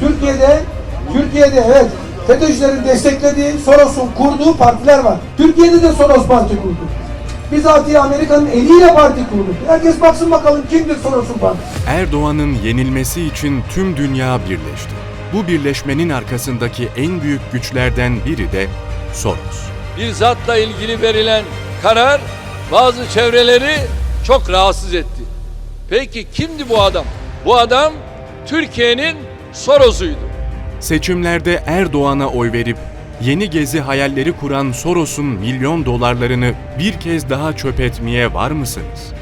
Türkiye'de Türkiye'de evet FETÖ'cülerin desteklediği Soros'un kurduğu partiler var. Türkiye'de de Soros parti kurdu. Bizatihi Amerika'nın eliyle parti kurdu. Herkes baksın bakalım kimdir Soros'un partisi. Erdoğan'ın yenilmesi için tüm dünya birleşti. Bu birleşmenin arkasındaki en büyük güçlerden biri de Soros. bir zatla ilgili verilen karar bazı çevreleri çok rahatsız etti. Peki kimdi bu adam? Bu adam Türkiye'nin Soros'uydu. Seçimlerde Erdoğan'a oy verip yeni gezi hayalleri kuran Soros'un milyon dolarlarını bir kez daha çöp etmeye var mısınız?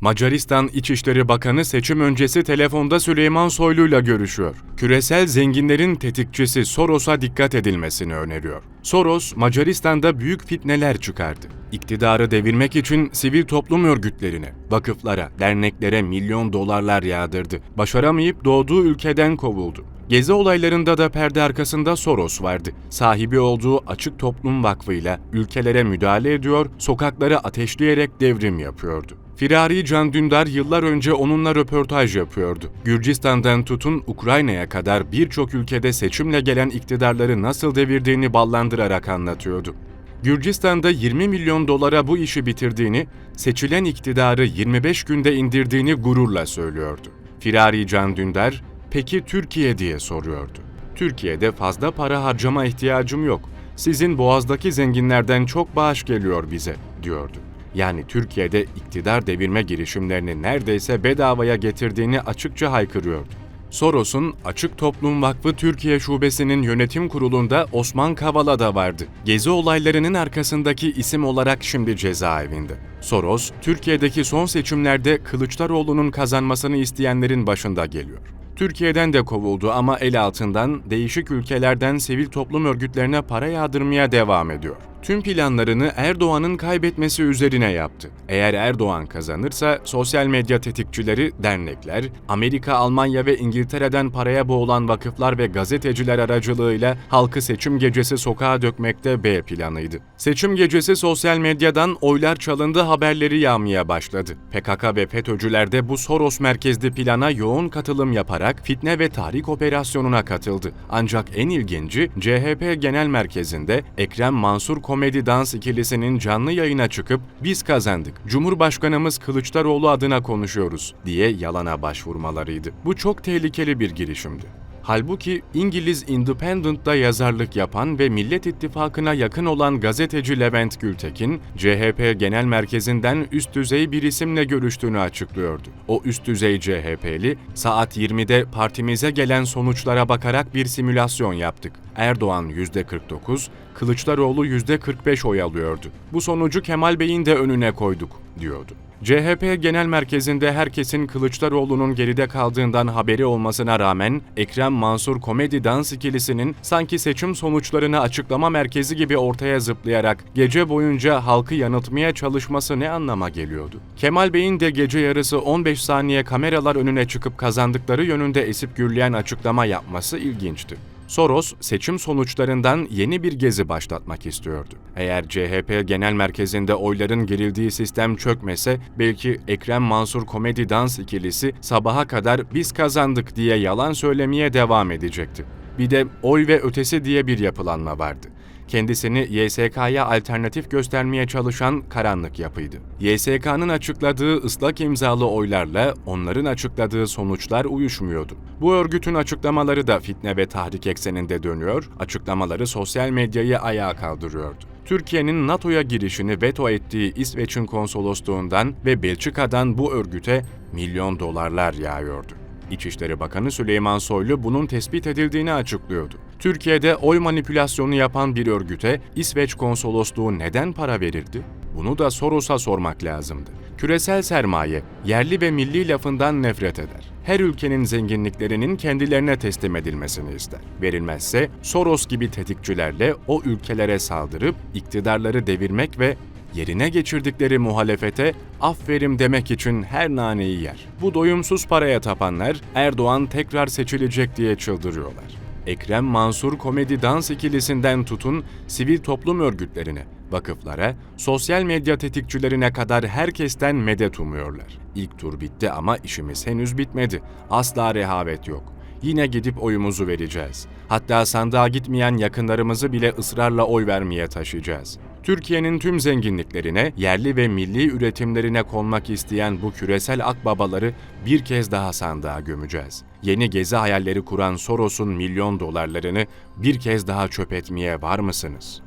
Macaristan İçişleri Bakanı seçim öncesi telefonda Süleyman Soylu'yla görüşüyor. Küresel zenginlerin tetikçisi Soros'a dikkat edilmesini öneriyor. Soros, Macaristan'da büyük fitneler çıkardı. İktidarı devirmek için sivil toplum örgütlerine, vakıflara, derneklere milyon dolarlar yağdırdı. Başaramayıp doğduğu ülkeden kovuldu. Gezi olaylarında da perde arkasında Soros vardı. Sahibi olduğu Açık Toplum Vakfı'yla ülkelere müdahale ediyor, sokakları ateşleyerek devrim yapıyordu. Firari Can Dündar yıllar önce onunla röportaj yapıyordu. Gürcistan'dan tutun Ukrayna'ya kadar birçok ülkede seçimle gelen iktidarları nasıl devirdiğini ballandırarak anlatıyordu. Gürcistan'da 20 milyon dolara bu işi bitirdiğini, seçilen iktidarı 25 günde indirdiğini gururla söylüyordu. Firari Can Dündar, peki Türkiye diye soruyordu. Türkiye'de fazla para harcama ihtiyacım yok. Sizin boğazdaki zenginlerden çok bağış geliyor bize, diyordu. Yani Türkiye'de iktidar devirme girişimlerini neredeyse bedavaya getirdiğini açıkça haykırıyordu. Soros'un Açık Toplum Vakfı Türkiye Şubesi'nin yönetim kurulunda Osman Kavala da vardı. Gezi olaylarının arkasındaki isim olarak şimdi cezaevinde. Soros, Türkiye'deki son seçimlerde Kılıçdaroğlu'nun kazanmasını isteyenlerin başında geliyor. Türkiye'den de kovuldu ama el altından değişik ülkelerden sivil toplum örgütlerine para yağdırmaya devam ediyor. Tüm planlarını Erdoğan'ın kaybetmesi üzerine yaptı. Eğer Erdoğan kazanırsa sosyal medya tetikçileri, dernekler, Amerika, Almanya ve İngiltere'den paraya boğulan vakıflar ve gazeteciler aracılığıyla halkı seçim gecesi sokağa dökmekte B planıydı. Seçim gecesi sosyal medyadan oylar çalındı haberleri yağmaya başladı. PKK ve FETÖ'cüler de bu Soros merkezli plana yoğun katılım yaparak fitne ve tahrik operasyonuna katıldı. Ancak en ilginci CHP Genel Merkezi'nde Ekrem Mansur komedi dans ikilisinin canlı yayına çıkıp biz kazandık, Cumhurbaşkanımız Kılıçdaroğlu adına konuşuyoruz diye yalana başvurmalarıydı. Bu çok tehlikeli bir girişimdi. Halbuki İngiliz Independent'da yazarlık yapan ve Millet İttifakı'na yakın olan gazeteci Levent Gültekin, CHP Genel Merkezi'nden üst düzey bir isimle görüştüğünü açıklıyordu. O üst düzey CHP'li, saat 20'de partimize gelen sonuçlara bakarak bir simülasyon yaptık. Erdoğan %49, Kılıçdaroğlu %45 oy alıyordu. Bu sonucu Kemal Bey'in de önüne koyduk, diyordu. CHP Genel Merkezi'nde herkesin Kılıçdaroğlu'nun geride kaldığından haberi olmasına rağmen Ekrem Mansur komedi dans ikilisinin sanki seçim sonuçlarını açıklama merkezi gibi ortaya zıplayarak gece boyunca halkı yanıltmaya çalışması ne anlama geliyordu? Kemal Bey'in de gece yarısı 15 saniye kameralar önüne çıkıp kazandıkları yönünde esip gürleyen açıklama yapması ilginçti. Soros seçim sonuçlarından yeni bir gezi başlatmak istiyordu. Eğer CHP genel merkezinde oyların gerildiği sistem çökmese belki Ekrem Mansur komedi dans ikilisi sabaha kadar biz kazandık diye yalan söylemeye devam edecekti. Bir de oy ve ötesi diye bir yapılanma vardı kendisini YSK'ya alternatif göstermeye çalışan karanlık yapıydı. YSK'nın açıkladığı ıslak imzalı oylarla onların açıkladığı sonuçlar uyuşmuyordu. Bu örgütün açıklamaları da fitne ve tahrik ekseninde dönüyor, açıklamaları sosyal medyayı ayağa kaldırıyordu. Türkiye'nin NATO'ya girişini veto ettiği İsveç'in konsolosluğundan ve Belçika'dan bu örgüte milyon dolarlar yağıyordu. İçişleri Bakanı Süleyman Soylu bunun tespit edildiğini açıklıyordu. Türkiye'de oy manipülasyonu yapan bir örgüte İsveç konsolosluğu neden para verirdi? Bunu da Soros'a sormak lazımdı. Küresel sermaye, yerli ve milli lafından nefret eder. Her ülkenin zenginliklerinin kendilerine teslim edilmesini ister. Verilmezse Soros gibi tetikçilerle o ülkelere saldırıp iktidarları devirmek ve yerine geçirdikleri muhalefete aferin demek için her naneyi yer. Bu doyumsuz paraya tapanlar Erdoğan tekrar seçilecek diye çıldırıyorlar. Ekrem Mansur komedi dans ikilisinden tutun sivil toplum örgütlerine, Vakıflara, sosyal medya tetikçilerine kadar herkesten medet umuyorlar. İlk tur bitti ama işimiz henüz bitmedi. Asla rehavet yok. Yine gidip oyumuzu vereceğiz. Hatta sandığa gitmeyen yakınlarımızı bile ısrarla oy vermeye taşıyacağız. Türkiye'nin tüm zenginliklerine, yerli ve milli üretimlerine konmak isteyen bu küresel akbabaları bir kez daha sandığa gömeceğiz. Yeni gezi hayalleri kuran Soros'un milyon dolarlarını bir kez daha çöp etmeye var mısınız?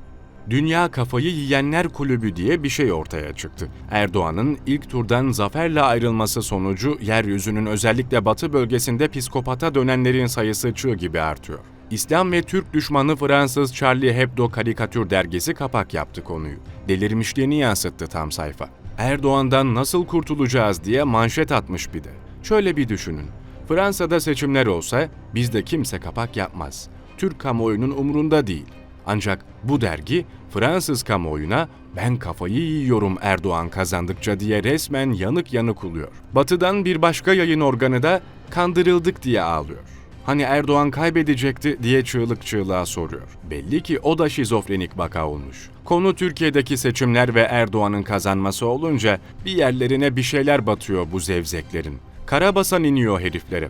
Dünya Kafayı Yiyenler Kulübü diye bir şey ortaya çıktı. Erdoğan'ın ilk turdan zaferle ayrılması sonucu yeryüzünün özellikle batı bölgesinde psikopata dönenlerin sayısı çığ gibi artıyor. İslam ve Türk düşmanı Fransız Charlie Hebdo karikatür dergisi kapak yaptı konuyu. Delirmişliğini yansıttı tam sayfa. Erdoğan'dan nasıl kurtulacağız diye manşet atmış bir de. Şöyle bir düşünün. Fransa'da seçimler olsa bizde kimse kapak yapmaz. Türk kamuoyunun umrunda değil. Ancak bu dergi Fransız kamuoyuna ben kafayı yiyorum Erdoğan kazandıkça diye resmen yanık yanık uluyor. Batı'dan bir başka yayın organı da kandırıldık diye ağlıyor. Hani Erdoğan kaybedecekti diye çığlık çığlığa soruyor. Belli ki o da şizofrenik vaka olmuş. Konu Türkiye'deki seçimler ve Erdoğan'ın kazanması olunca bir yerlerine bir şeyler batıyor bu zevzeklerin. Karabasan iniyor heriflere.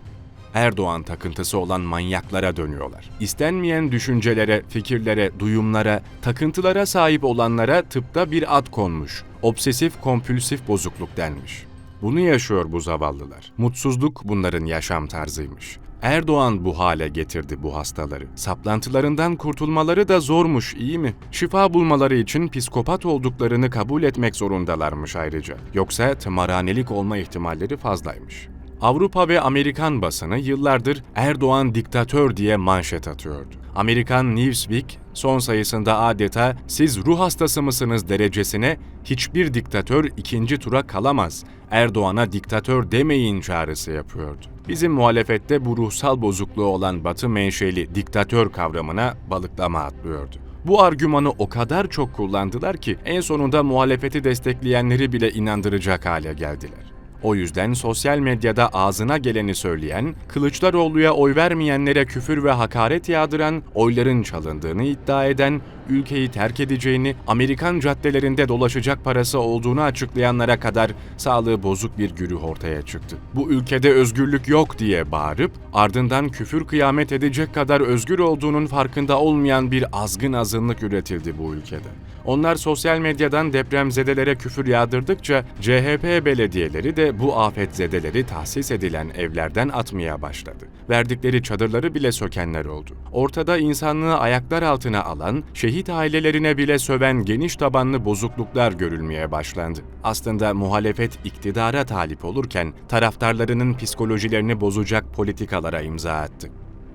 Erdoğan takıntısı olan manyaklara dönüyorlar. İstenmeyen düşüncelere, fikirlere, duyumlara, takıntılara sahip olanlara tıpta bir ad konmuş. Obsesif kompülsif bozukluk denmiş. Bunu yaşıyor bu zavallılar. Mutsuzluk bunların yaşam tarzıymış. Erdoğan bu hale getirdi bu hastaları. Saplantılarından kurtulmaları da zormuş, iyi mi? Şifa bulmaları için psikopat olduklarını kabul etmek zorundalarmış ayrıca. Yoksa tımarhanelik olma ihtimalleri fazlaymış. Avrupa ve Amerikan basını yıllardır Erdoğan diktatör diye manşet atıyordu. Amerikan Newsweek son sayısında adeta siz ruh hastası mısınız derecesine hiçbir diktatör ikinci tura kalamaz. Erdoğan'a diktatör demeyin çağrısı yapıyordu. Bizim muhalefette bu ruhsal bozukluğu olan batı menşeli diktatör kavramına balıklama atlıyordu. Bu argümanı o kadar çok kullandılar ki en sonunda muhalefeti destekleyenleri bile inandıracak hale geldiler. O yüzden sosyal medyada ağzına geleni söyleyen, Kılıçdaroğlu'ya oy vermeyenlere küfür ve hakaret yağdıran, oyların çalındığını iddia eden, ülkeyi terk edeceğini, Amerikan caddelerinde dolaşacak parası olduğunu açıklayanlara kadar sağlığı bozuk bir güruh ortaya çıktı. Bu ülkede özgürlük yok diye bağırıp ardından küfür kıyamet edecek kadar özgür olduğunun farkında olmayan bir azgın azınlık üretildi bu ülkede. Onlar sosyal medyadan depremzedelere küfür yağdırdıkça CHP belediyeleri de bu afetzedeleri tahsis edilen evlerden atmaya başladı. Verdikleri çadırları bile sökenler oldu. Ortada insanlığı ayaklar altına alan, şehit ailelerine bile söven geniş tabanlı bozukluklar görülmeye başlandı. Aslında muhalefet iktidara talip olurken taraftarlarının psikolojilerini bozacak politikalara imza attı.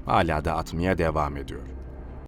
Hala da atmaya devam ediyor.